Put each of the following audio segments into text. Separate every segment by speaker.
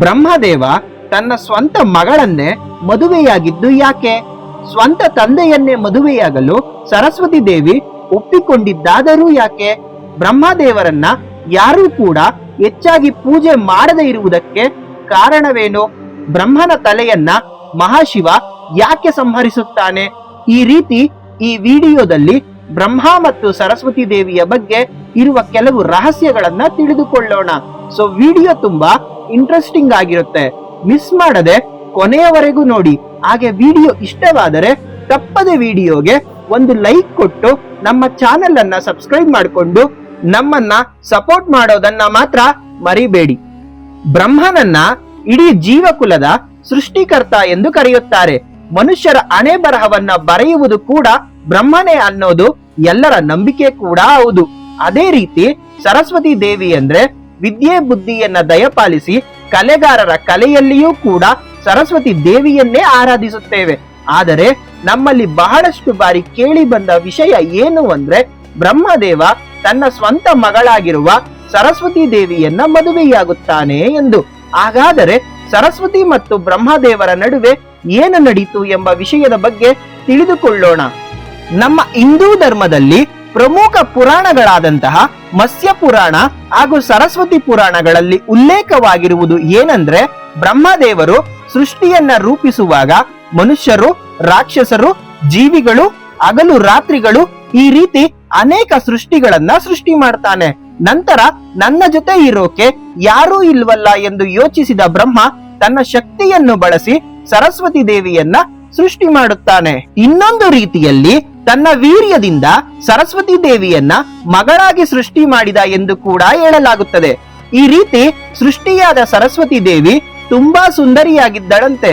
Speaker 1: ಬ್ರಹ್ಮದೇವ ತನ್ನ ಸ್ವಂತ ಮಗಳನ್ನೇ ಮದುವೆಯಾಗಿದ್ದು ಯಾಕೆ? ಸ್ವಂತ ತಂದೆಯನ್ನೇ ಮದುವೆಯಾಗಲು ಸರಸ್ವತಿ ದೇವಿ ಒಪ್ಪಿಕೊಂಡಿದ್ದಾದರೂ ಯಾಕೆ? ಬ್ರಹ್ಮದೇವರನ್ನ ಯಾರೂ ಕೂಡ ಹೆಚ್ಚಾಗಿ ಪೂಜೆ ಮಾಡದೇ ಇರುವುದಕ್ಕೆ ಕಾರಣವೇನು? ಬ್ರಹ್ಮನ ತಲೆಯನ್ನ ಮಹಾಶಿವ ಯಾಕೆ ಸಂಹರಿಸುತ್ತಾನೆ? ಈ ರೀತಿ ಈ ವಿಡಿಯೋದಲ್ಲಿ ಬ್ರಹ್ಮ ಮತ್ತು ಸರಸ್ವತಿ ದೇವಿಯ ಬಗ್ಗೆ ಇರುವ ಕೆಲವು ರಹಸ್ಯಗಳನ್ನ ತಿಳಿದುಕೊಳ್ಳೋಣ. ಸೊ ವಿಡಿಯೋ ತುಂಬಾ ಇಂಟ್ರೆಸ್ಟಿಂಗ್ ಆಗಿರುತ್ತೆ. ಮಿಸ್ ಮಾಡದೆ ಕೊನೆಯವರೆಗೂ ನೋಡಿ. ಹಾಗೆ ವಿಡಿಯೋ ಇಷ್ಟವಾದರೆ ತಪ್ಪದೆ ವಿಡಿಯೋಗೆ ಒಂದು ಲೈಕ್ ಕೊಟ್ಟು ನಮ್ಮ ಚಾನೆಲ್ ಅನ್ನ ಸಬ್ಸ್ಕ್ರೈಬ್ ಮಾಡಿಕೊಂಡು ನಮ್ಮನ್ನ ಸಪೋರ್ಟ್ ಮಾಡೋದನ್ನ ಮಾತ್ರ ಮರಿಬೇಡಿ. ಬ್ರಹ್ಮನನ್ನ ಇಡೀ ಜೀವಕುಲದ ಸೃಷ್ಟಿಕರ್ತ ಎಂದು ಕರೆಯುತ್ತಾರೆ. ಮನುಷ್ಯರ ಅಣೆ ಬರಹವನ್ನ ಬರೆಯುವುದು ಕೂಡ ಬ್ರಹ್ಮನೇ ಅನ್ನೋದು ಎಲ್ಲರ ನಂಬಿಕೆ ಕೂಡ ಹೌದು. ಅದೇ ರೀತಿ ಸರಸ್ವತಿ ದೇವಿ ಅಂದ್ರೆ ವಿದ್ಯೆ ಬುದ್ಧಿಯನ್ನ ದಯಪಾಲಿಸಿ ಕಲೆಗಾರರ ಕಲೆಯಲ್ಲಿಯೂ ಕೂಡ ಸರಸ್ವತಿ ದೇವಿಯನ್ನೇ ಆರಾಧಿಸುತ್ತೇವೆ. ಆದರೆ ನಮ್ಮಲ್ಲಿ ಬಹಳಷ್ಟು ಬಾರಿ ಕೇಳಿ ಬಂದ ವಿಷಯ ಏನು ಅಂದ್ರೆ ಬ್ರಹ್ಮದೇವ ತನ್ನ ಸ್ವಂತ ಮಗಳಾಗಿರುವ ಸರಸ್ವತಿ ದೇವಿಯನ್ನ ಮದುವೆಯಾಗುತ್ತಾನೆ ಎಂದು. ಹಾಗಾದರೆ ಸರಸ್ವತಿ ಮತ್ತು ಬ್ರಹ್ಮದೇವರ ನಡುವೆ ಏನು ನಡೀತು ಎಂಬ ವಿಷಯದ ಬಗ್ಗೆ ತಿಳಿದುಕೊಳ್ಳೋಣ. ನಮ್ಮ ಹಿಂದೂ ಧರ್ಮದಲ್ಲಿ ಪ್ರಮುಖ ಪುರಾಣಗಳಾದಂತಹ ಮತ್ಸ್ಯ ಪುರಾಣ ಹಾಗೂ ಸರಸ್ವತಿ ಪುರಾಣಗಳಲ್ಲಿ ಉಲ್ಲೇಖವಾಗಿರುವುದು ಏನಂದ್ರೆ ಬ್ರಹ್ಮದೇವರು ಸೃಷ್ಟಿಯನ್ನ ರೂಪಿಸುವಾಗ ಮನುಷ್ಯರು, ರಾಕ್ಷಸರು, ಜೀವಿಗಳು, ಹಗಲು ರಾತ್ರಿಗಳು ಈ ರೀತಿ ಅನೇಕ ಸೃಷ್ಟಿಗಳನ್ನ ಸೃಷ್ಟಿ ಮಾಡ್ತಾನೆ. ನಂತರ ನನ್ನ ಜೊತೆ ಇರೋಕೆ ಯಾರೂ ಇಲ್ವಲ್ಲ ಎಂದು ಯೋಚಿಸಿದ ಬ್ರಹ್ಮ ತನ್ನ ಶಕ್ತಿಯನ್ನು ಬಳಸಿ ಸರಸ್ವತಿ ದೇವಿಯನ್ನ ಸೃಷ್ಟಿ ಮಾಡುತ್ತಾನೆ. ಇನ್ನೊಂದು ರೀತಿಯಲ್ಲಿ ತನ್ನ ವೀರ್ಯದಿಂದ ಸರಸ್ವತಿ ದೇವಿಯನ್ನ ಮಗಳಾಗಿ ಸೃಷ್ಟಿ ಮಾಡಿದ ಎಂದು ಕೂಡ ಹೇಳಲಾಗುತ್ತದೆ. ಈ ರೀತಿ ಸೃಷ್ಟಿಯಾದ ಸರಸ್ವತಿ ದೇವಿ ತುಂಬಾ ಸುಂದರಿಯಾಗಿದ್ದಳಂತೆ.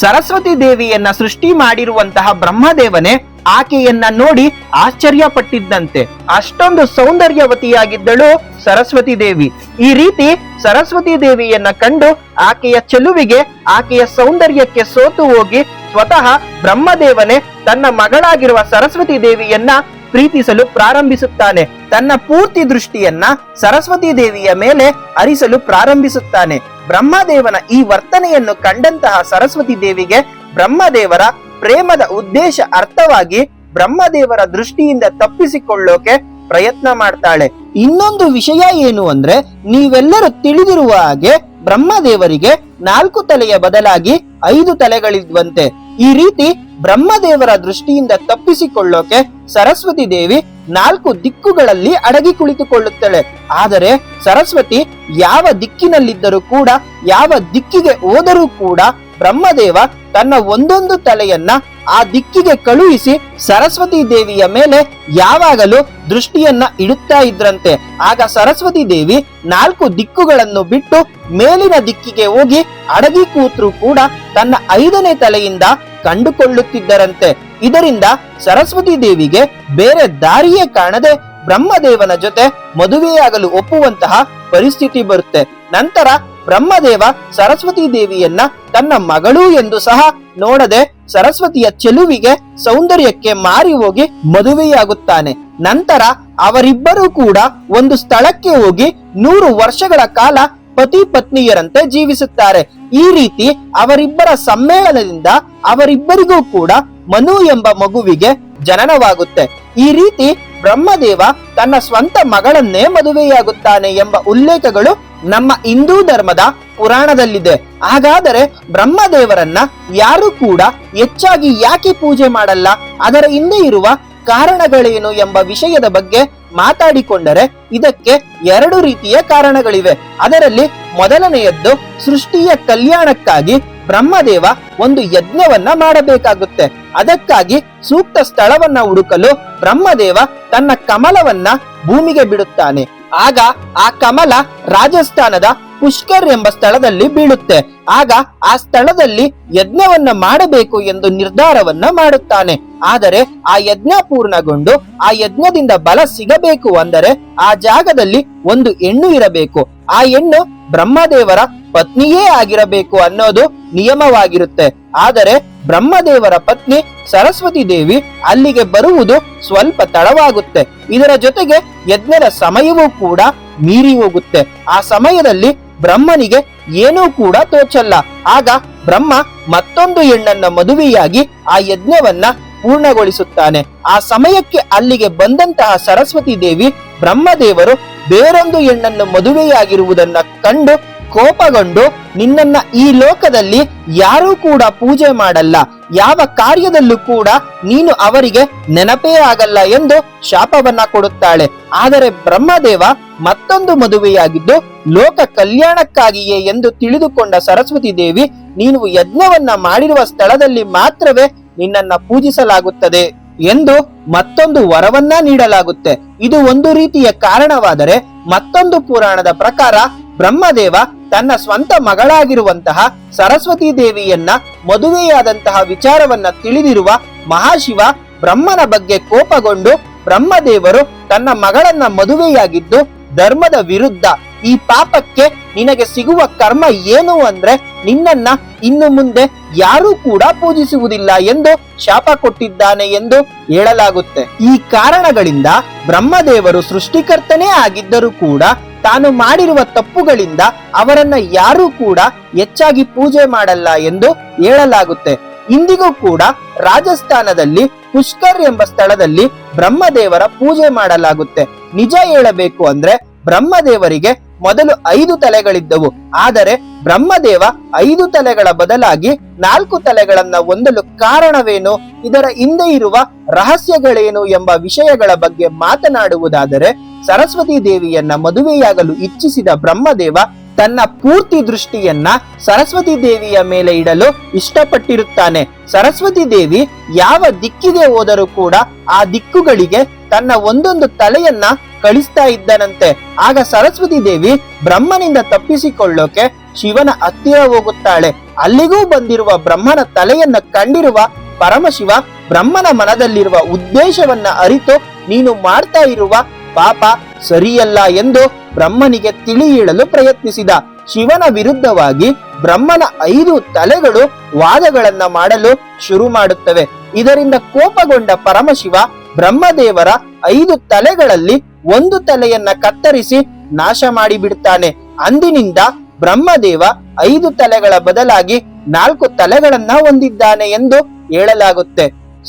Speaker 1: ಸರಸ್ವತಿ ದೇವಿಯನ್ನ ಸೃಷ್ಟಿ ಮಾಡಿರುವಂತಹ ಬ್ರಹ್ಮದೇವನೇ ಆಕೆಯನ್ನ ನೋಡಿ ಆಶ್ಚರ್ಯ ಪಟ್ಟಿದ್ದಂತೆ ಅಷ್ಟೊಂದು ಸೌಂದರ್ಯವತಿಯಾಗಿದ್ದಳು ಸರಸ್ವತಿ ದೇವಿ. ಈ ರೀತಿ ಸರಸ್ವತಿ ದೇವಿಯನ್ನ ಕಂಡು ಆಕೆಯ ಚೆಲುವಿಗೆ, ಆಕೆಯ ಸೌಂದರ್ಯಕ್ಕೆ ಸೋತು ಹೋಗಿ ಸ್ವತಃ ಬ್ರಹ್ಮದೇವನೇ ತನ್ನ ಮಗಳಾಗಿರುವ ಸರಸ್ವತಿ ದೇವಿಯನ್ನ ಪ್ರೀತಿಸಲು ಪ್ರಾರಂಭಿಸುತ್ತಾನೆ. ತನ್ನ ಪೂರ್ತಿ ದೃಷ್ಟಿಯನ್ನ ಸರಸ್ವತಿ ದೇವಿಯ ಮೇಲೆ ಹರಿಸಲು ಪ್ರಾರಂಭಿಸುತ್ತಾನೆ. ಬ್ರಹ್ಮದೇವನ ಈ ವರ್ತನೆಯನ್ನು ಕಂಡಂತಹ ಸರಸ್ವತಿ ದೇವಿಗೆ ಬ್ರಹ್ಮದೇವರ ಪ್ರೇಮದ ಉದ್ದೇಶ ಅರ್ಥವಾಗಿ ಬ್ರಹ್ಮದೇವರ ದೃಷ್ಟಿಯಿಂದ ತಪ್ಪಿಸಿಕೊಳ್ಳೋಕೆ ಪ್ರಯತ್ನ ಮಾಡ್ತಾಳೆ. ಇನ್ನೊಂದು ವಿಷಯ ಏನು ಅಂದ್ರೆ, ನೀವೆಲ್ಲರೂ ತಿಳಿದಿರುವ ಹಾಗೆ ಬ್ರಹ್ಮದೇವರಿಗೆ ನಾಲ್ಕು ತಲೆಯ ಬದಲಾಗಿ ಐದು ತಲೆಗಳಿದ್ವಂತೆ. ಈ ರೀತಿ ಬ್ರಹ್ಮದೇವರ ದೃಷ್ಟಿಯಿಂದ ತಪ್ಪಿಸಿಕೊಳ್ಳೋಕೆ ಸರಸ್ವತಿ ದೇವಿ ನಾಲ್ಕು ದಿಕ್ಕುಗಳಲ್ಲಿ ಅಡಗಿ ಕುಳಿತುಕೊಳ್ಳುತ್ತಾಳೆ. ಆದರೆ ಸರಸ್ವತಿ ಯಾವ ದಿಕ್ಕಿನಲ್ಲಿದ್ದರೂ ಕೂಡ, ಯಾವ ದಿಕ್ಕಿಗೆ ಹೋದರೂ ಕೂಡ ಬ್ರಹ್ಮದೇವ ತನ್ನ ಒಂದೊಂದು ತಲೆಯನ್ನ ಆ ದಿಕ್ಕಿಗೆ ಕಳುಹಿಸಿ ಸರಸ್ವತಿ ದೇವಿಯ ಮೇಲೆ ಯಾವಾಗಲೂ ದೃಷ್ಟಿಯನ್ನ ಇಡುತ್ತಾ ಇದ್ರಂತೆ. ಆಗ ಸರಸ್ವತಿ ದೇವಿ ನಾಲ್ಕು ದಿಕ್ಕುಗಳನ್ನು ಬಿಟ್ಟು ಮೇಲಿನ ದಿಕ್ಕಿಗೆ ಹೋಗಿ ಅಡಗಿ ಕೂತ್ರು ಕೂಡ ತನ್ನ ಐದನೇ ತಲೆಯಿಂದ ಕಂಡುಕೊಳ್ಳುತ್ತಿದ್ದರಂತೆ. ಇದರಿಂದ ಸರಸ್ವತಿ ದೇವಿಗೆ ಬೇರೆ ದಾರಿಯೇ ಕಾಣದೆ ಬ್ರಹ್ಮದೇವನ ಜೊತೆ ಮದುವೆಯಾಗಲು ಒಪ್ಪುವಂತಹ ಪರಿಸ್ಥಿತಿ ಬರುತ್ತೆ. ನಂತರ ಬ್ರಹ್ಮದೇವ ಸರಸ್ವತಿ ದೇವಿಯನ್ನ ತನ್ನ ಮಗಳು ಎಂದು ಸಹ ನೋಡದೆ ಸರಸ್ವತಿಯ ಚೆಲುವಿಗೆ ಸೌಂದರ್ಯಕ್ಕೆ ಮಾರಿ ಹೋಗಿ ಮದುವೆಯಾಗುತ್ತಾನೆ. ನಂತರ ಅವರಿಬ್ಬರೂ ಕೂಡ ಒಂದು ಸ್ಥಳಕ್ಕೆ ಹೋಗಿ ನೂರು ವರ್ಷಗಳ ಕಾಲ ಪತಿ ಪತ್ನಿಯರಂತೆ ಜೀವಿಸುತ್ತಾರೆ. ಈ ರೀತಿ ಅವರಿಬ್ಬರ ಸಮ್ಮೇಳನದಿಂದ ಅವರಿಬ್ಬರಿಗೂ ಕೂಡ ಮನು ಎಂಬ ಮಗುವಿಗೆ ಜನನವಾಗುತ್ತೆ. ಈ ರೀತಿ ಬ್ರಹ್ಮದೇವ ತನ್ನ ಸ್ವಂತ ಮಗಳನ್ನೇ ಮದುವೆಯಾಗುತ್ತಾನೆ ಎಂಬ ಉಲ್ಲೇಖಗಳು ನಮ್ಮ ಹಿಂದೂ ಧರ್ಮದ ಪುರಾಣದಲ್ಲಿದೆ. ಹಾಗಾದರೆ ಬ್ರಹ್ಮದೇವರನ್ನ ಯಾರು ಕೂಡ ಹೆಚ್ಚಾಗಿ ಯಾಕೆ ಪೂಜೆ ಮಾಡಲ್ಲ? ಅದರ ಹಿಂದೆ ಇರುವ ಕಾರಣಗಳೇನು ಎಂಬ ವಿಷಯದ ಬಗ್ಗೆ ಮಾತಾಡಿಕೊಂಡರೆ ಇದಕ್ಕೆ ಎರಡು ರೀತಿಯ ಕಾರಣಗಳಿವೆ. ಅದರಲ್ಲಿ ಮೊದಲನೆಯದ್ದು ಸೃಷ್ಟಿಯ ಕಲ್ಯಾಣಕ್ಕಾಗಿ ಬ್ರಹ್ಮದೇವ ಒಂದು ಯಜ್ಞವನ್ನ ಮಾಡಬೇಕಾಗುತ್ತೆ. ಅದಕ್ಕಾಗಿ ಸೂಕ್ತ ಸ್ಥಳವನ್ನ ಹುಡುಕಲು ಬ್ರಹ್ಮದೇವ ತನ್ನ ಕಮಲವನ್ನ ಭೂಮಿಗೆ ಬಿಡುತ್ತಾನೆ. ಆಗ ಆ ಕಮಲ ರಾಜಸ್ಥಾನದ ಪುಷ್ಕರ್ ಎಂಬ ಸ್ಥಳದಲ್ಲಿ ಬೀಳುತ್ತೆ. ಆಗ ಆ ಸ್ಥಳದಲ್ಲಿ ಯಜ್ಞವನ್ನ ಮಾಡಬೇಕು ಎಂದು ನಿರ್ಧಾರವನ್ನ ಮಾಡುತ್ತಾನೆ. ಆದರೆ ಆ ಯಜ್ಞ ಪೂರ್ಣಗೊಂಡು ಆ ಯಜ್ಞದಿಂದ ಬಲ ಸಿಗಬೇಕು ಅಂದರೆ ಆ ಜಾಗದಲ್ಲಿ ಒಂದು ಹೆಣ್ಣು ಇರಬೇಕು. ಆ ಹೆಣ್ಣು ಬ್ರಹ್ಮದೇವರ ಪತ್ನಿಯೇ ಆಗಿರಬೇಕು ಅನ್ನೋದು ನಿಯಮವಾಗಿರುತ್ತೆ. ಆದರೆ ಬ್ರಹ್ಮದೇವರ ಪತ್ನಿ ಸರಸ್ವತಿ ದೇವಿ ಅಲ್ಲಿಗೆ ಬರುವುದು ಸ್ವಲ್ಪ ತಡವಾಗುತ್ತೆ. ಇದರ ಜೊತೆಗೆ ಯಜ್ಞದ ಸಮಯವೂ ಕೂಡ ಮೀರಿ ಹೋಗುತ್ತೆ. ಆ ಸಮಯದಲ್ಲಿ ಬ್ರಹ್ಮನಿಗೆ ಏನೂ ಕೂಡ ತೋಚಲ್ಲ. ಆಗ ಬ್ರಹ್ಮ ಮತ್ತೊಂದು ಹೆಣ್ಣನ್ನ ಮದುವೆಯಾಗಿ ಆ ಯಜ್ಞವನ್ನ ಪೂರ್ಣಗೊಳಿಸುತ್ತಾನೆ. ಆ ಸಮಯಕ್ಕೆ ಅಲ್ಲಿಗೆ ಬಂದಂತಹ ಸರಸ್ವತಿ ದೇವಿ ಬ್ರಹ್ಮದೇವರು ಬೇರೊಂದು ಹೆಣ್ಣನ್ನು ಮದುವೆಯಾಗಿರುವುದನ್ನ ಕಂಡು ಕೋಪಗೊಂಡು ನಿನ್ನನ್ನ ಈ ಲೋಕದಲ್ಲಿ ಯಾರೂ ಕೂಡ ಪೂಜೆ ಮಾಡಲ್ಲ. ಯಾವ ಕಾರ್ಯದಲ್ಲೂ ಕೂಡ ನೀನು ಅವರಿಗೆ ನೆನಪೇ ಆಗಲ್ಲ ಎಂದು ಶಾಪವನ್ನ ಕೊಡುತ್ತಾಳೆ. ಆದರೆ ಬ್ರಹ್ಮದೇವ ಮತ್ತೊಂದು ಮದುವೆಯಾಗಿದ್ದು ಲೋಕ ಕಲ್ಯಾಣಕ್ಕಾಗಿಯೇ ಎಂದು ತಿಳಿದುಕೊಂಡ ಸರಸ್ವತಿ ದೇವಿ, ನೀನು ಯಜ್ಞವನ್ನ ಮಾಡಿರುವ ಸ್ಥಳದಲ್ಲಿ ಮಾತ್ರವೇ ನಿನ್ನನ್ನ ಪೂಜಿಸಲಾಗುತ್ತದೆ ಎಂದು ಮತ್ತೊಂದು ವರವನ್ನ ನೀಡಲಾಗುತ್ತೆ. ಇದು ಒಂದು ರೀತಿಯ ಕಾರಣವಾದರೆ ಮತ್ತೊಂದು ಪುರಾಣದ ಪ್ರಕಾರ ಬ್ರಹ್ಮದೇವ ತನ್ನ ಸ್ವಂತ ಮಗಳಾಗಿರುವಂತಹ ಸರಸ್ವತಿ ದೇವಿಯನ್ನ ಮದುವೆಯಾದಂತಹ ವಿಚಾರವನ್ನ ತಿಳಿದಿರುವ ಮಹಾಶಿವ ಬ್ರಹ್ಮನ ಬಗ್ಗೆ ಕೋಪಗೊಂಡು ಬ್ರಹ್ಮದೇವರು ತನ್ನ ಮಗಳನ್ನ ಮದುವೆಯಾಗಿದ್ದು ಧರ್ಮದ ವಿರುದ್ಧ ಈ ಪಾಪಕ್ಕೆ ನಿನಗೆ ಸಿಗುವ ಕರ್ಮ ಏನು ಅಂದ್ರೆ ನಿನ್ನನ್ನ ಇನ್ನು ಮುಂದೆ ಯಾರೂ ಕೂಡ ಪೂಜಿಸುವುದಿಲ್ಲ ಎಂದು ಶಾಪ ಕೊಟ್ಟಿದ್ದಾನೆ ಎಂದು ಹೇಳಲಾಗುತ್ತೆ. ಈ ಕಾರಣಗಳಿಂದ ಬ್ರಹ್ಮದೇವರು ಸೃಷ್ಟಿಕರ್ತನೇ ಆಗಿದ್ದರೂ ಕೂಡ ತಾನು ಮಾಡಿರುವ ತಪ್ಪುಗಳಿಂದ ಅವರನ್ನ ಯಾರೂ ಕೂಡ ಹೆಚ್ಚಾಗಿ ಪೂಜೆ ಮಾಡಲ್ಲ ಎಂದು ಹೇಳಲಾಗುತ್ತೆ. ಇಂದಿಗೂ ಕೂಡ ರಾಜಸ್ಥಾನದಲ್ಲಿ ಪುಷ್ಕರ್ ಎಂಬ ಸ್ಥಳದಲ್ಲಿ ಬ್ರಹ್ಮದೇವರ ಪೂಜೆ ಮಾಡಲಾಗುತ್ತೆ. ನಿಜ ಹೇಳಬೇಕು ಅಂದ್ರೆ ಬ್ರಹ್ಮದೇವರಿಗೆ ಮೊದಲು ಐದು ತಲೆಗಳಿದ್ದವು. ಆದರೆ ಬ್ರಹ್ಮದೇವ ಐದು ತಲೆಗಳ ಬದಲಾಗಿ ನಾಲ್ಕು ತಲೆಗಳನ್ನ ಹೊಂದಲು ಕಾರಣವೇನು? ಇದರ ಹಿಂದೆ ಇರುವ ರಹಸ್ಯಗಳೇನು ಎಂಬ ವಿಷಯಗಳ ಬಗ್ಗೆ ಮಾತನಾಡುವುದಾದರೆ, ಸರಸ್ವತಿ ದೇವಿಯನ್ನ ಮದುವೆಯಾಗಲು ಇಚ್ಛಿಸಿದ ಬ್ರಹ್ಮದೇವ ತನ್ನ ಪೂರ್ತಿ ದೃಷ್ಟಿಯನ್ನ ಸರಸ್ವತಿ ದೇವಿಯ ಮೇಲೆ ಇಡಲು ಇಷ್ಟಪಟ್ಟಿರುತ್ತಾನೆ. ಸರಸ್ವತಿ ದೇವಿ ಯಾವ ದಿಕ್ಕಿಗೆ ಹೋದರೂ ಕೂಡ ಆ ದಿಕ್ಕುಗಳಿಗೆ ತನ್ನ ಒಂದೊಂದು ತಲೆಯನ್ನ ಕಳಿಸ್ತಾ ಇದ್ದನಂತೆ. ಆಗ ಸರಸ್ವತಿ ದೇವಿ ಬ್ರಹ್ಮನಿಂದ ತಪ್ಪಿಸಿಕೊಳ್ಳೋಕೆ ಶಿವನ ಹತ್ತಿರ ಹೋಗುತ್ತಾಳೆ. ಅಲ್ಲಿಗೂ ಬಂದಿರುವ ಬ್ರಹ್ಮನ ತಲೆಯನ್ನ ಕಂಡಿರುವ ಪರಮಶಿವ ಬ್ರಹ್ಮನ ಮನದಲ್ಲಿರುವ ಉದ್ದೇಶವನ್ನ ಅರಿತು, ನೀನು ಮಾಡ್ತಾ ಇರುವ ಪಾಪ ಸರಿಯಲ್ಲ ಎಂದು ಬ್ರಹ್ಮನಿಗೆ ತಿಳಿ ಹೇಳಲು ಪ್ರಯತ್ನಿಸಿದ. ಶಿವನ ವಿರುದ್ಧವಾಗಿ ಬ್ರಹ್ಮನ ಐದು ತಲೆಗಳು ವಾದಗಳನ್ನ ಮಾಡಲು ಶುರು ಮಾಡುತ್ತವೆ. ಇದರಿಂದ ಕೋಪಗೊಂಡ ಪರಮಶಿವ ಬ್ರಹ್ಮದೇವರ ಐದು ತಲೆಗಳಲ್ಲಿ ಒಂದು ತಲೆಯನ್ನ ಕತ್ತರಿಸಿ ನಾಶ ಮಾಡಿಬಿಡುತ್ತಾನೆ ಅಂದಿನಿಂದ ಬ್ರಹ್ಮದೇವ ಐದು ತಲೆಗಳ ಬದಲಾಗಿ ನಾಲ್ಕು ತಲೆಗಳನ್ನ ಹೊಂದಿದ್ದಾನೆ ಎಂದು ಹೇಳಲಾಗುತ್ತೆ.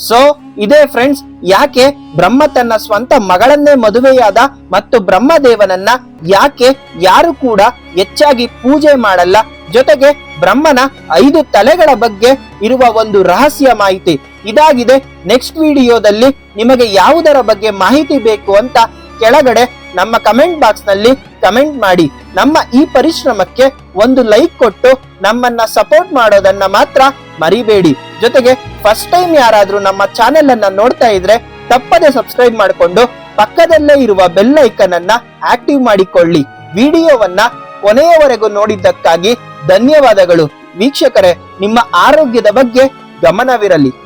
Speaker 1: ಸೊ ಇದೇ ಫ್ರೆಂಡ್ಸ್ ಯಾಕೆ ಬ್ರಹ್ಮ ತನ್ನ ಸ್ವಂತ ಮಗಳನ್ನೇ ಮದುವೆಯಾದ ಮತ್ತು ಬ್ರಹ್ಮದೇವನನ್ನ ಯಾಕೆ ಯಾರು ಕೂಡ ಹೆಚ್ಚಾಗಿ ಪೂಜೆ ಮಾಡಲ್ಲ ಜೊತೆಗೆ ಬ್ರಹ್ಮನ ಐದು ತಲೆಗಳ ಬಗ್ಗೆ ಇರುವ ಒಂದು ರಹಸ್ಯ ಮಾಹಿತಿ ಇದಾಗಿದೆ. ನೆಕ್ಸ್ಟ್ ವಿಡಿಯೋದಲ್ಲಿ ನಿಮಗೆ ಯಾವುದರ ಬಗ್ಗೆ ಮಾಹಿತಿ ಬೇಕು ಅಂತ ಕೆಳಗಡೆ ನಮ್ಮ ಕಮೆಂಟ್ ಬಾಕ್ಸ್ನಲ್ಲಿ ಕಮೆಂಟ್ ಮಾಡಿ. ನಮ್ಮ ಈ ಪರಿಶ್ರಮಕ್ಕೆ ಒಂದು ಲೈಕ್ ಕೊಟ್ಟು ನಮ್ಮನ್ನ ಸಪೋರ್ಟ್ ಮಾಡೋದನ್ನ ಮಾತ್ರ ಮರಿಬೇಡಿ. ಜೊತೆಗೆ ಫಸ್ಟ್ ಟೈಮ್ ಯಾರಾದ್ರೂ ನಮ್ಮ ಚಾನೆಲ್ ಅನ್ನ ನೋಡ್ತಾ ಇದ್ರೆ ತಪ್ಪದೆ ಸಬ್ಸ್ಕ್ರೈಬ್ ಮಾಡಿಕೊಂಡು ಪಕ್ಕದಲ್ಲೇ ಇರುವ ಬೆಲ್ ಐಕನ್ ಅನ್ನ ಆಕ್ಟಿವ್ ಮಾಡಿಕೊಳ್ಳಿ. ವಿಡಿಯೋವನ್ನ ಕೊನೆಯವರೆಗೂ ನೋಡಿದ್ದಕ್ಕಾಗಿ ಧನ್ಯವಾದಗಳು. ವೀಕ್ಷಕರೇ ನಿಮ್ಮ ಆರೋಗ್ಯದ ಬಗ್ಗೆ ಗಮನವಿರಲಿ.